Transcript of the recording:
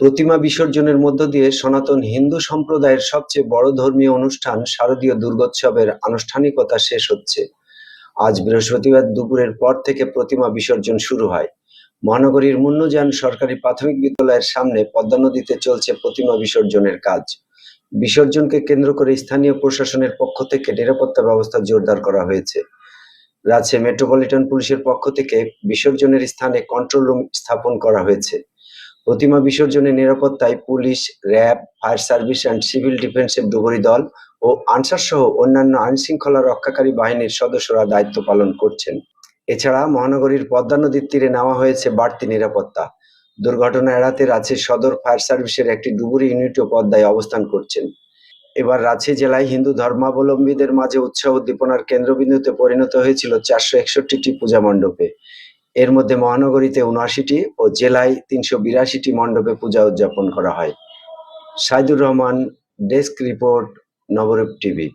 প্রতিমা বিসর্জনের মধ্য দিয়ে সনাতন হিন্দু সম্প্রদায়ের সবচেয়ে বড় ধর্মীয় অনুষ্ঠান শারদীয় দুর্গোৎসবের আনুষ্ঠানিকতা শেষ হচ্ছে। আজ বৃহস্পতিবার দুপুরের পর থেকে প্রতিমা বিসর্জন শুরু হয়। মহানগরীর মুন্নুজান সরকারি প্রাথমিক বিদ্যালয়ের সামনে পদ্মা নদীতে চলছে প্রতিমা বিসর্জনের কাজ। বিসর্জনকে কেন্দ্র করে স্থানীয় প্রশাসনের পক্ষ থেকে নিরাপত্তা ব্যবস্থা জোরদার করা হয়েছে। রাজশাহী মেট্রোপলিটন পুলিশের পক্ষ থেকে বিসর্জনের স্থানে কন্ট্রোল রুম স্থাপন করা হয়েছে। প্রতিমা বিসর্জনের নিরাপত্তায় police, RAB, fire service and civil ডিফেন্সের ডুবুরি দল ও আনসার সহ অন্যান্য আইনশৃঙ্খলা রক্ষাকারী বাহিনীর সদস্যরা দায়িত্ব পালন করছেন। এছাড়া মহানগরীর পদ্মা নদীর তীরে নেওয়া হয়েছে বাড়তি নিরাপত্তা। দুর্ঘটনা এড়াতে রাজশাহী সদর ফায়ার সার্ভিসের একটি ডুবুরি ইউনিটও পদ্মায় অবস্থান করছেন। এবার রাজশাহী জেলায় হিন্দু ধর্মাবলম্বীদের মাঝে উৎসাহ উদ্দীপনার কেন্দ্রবিন্দুতে পরিণত হয়েছিল চারশো একষট্টিটি পূজা মণ্ডপে। এর মধ্যে মহানগরীতে উনআশিটি ও জেলায় তিনশো বিরাশিটি মণ্ডপে পূজা উদযাপন করা হয়। Saidur Rahman, desk report, Nabarup TV.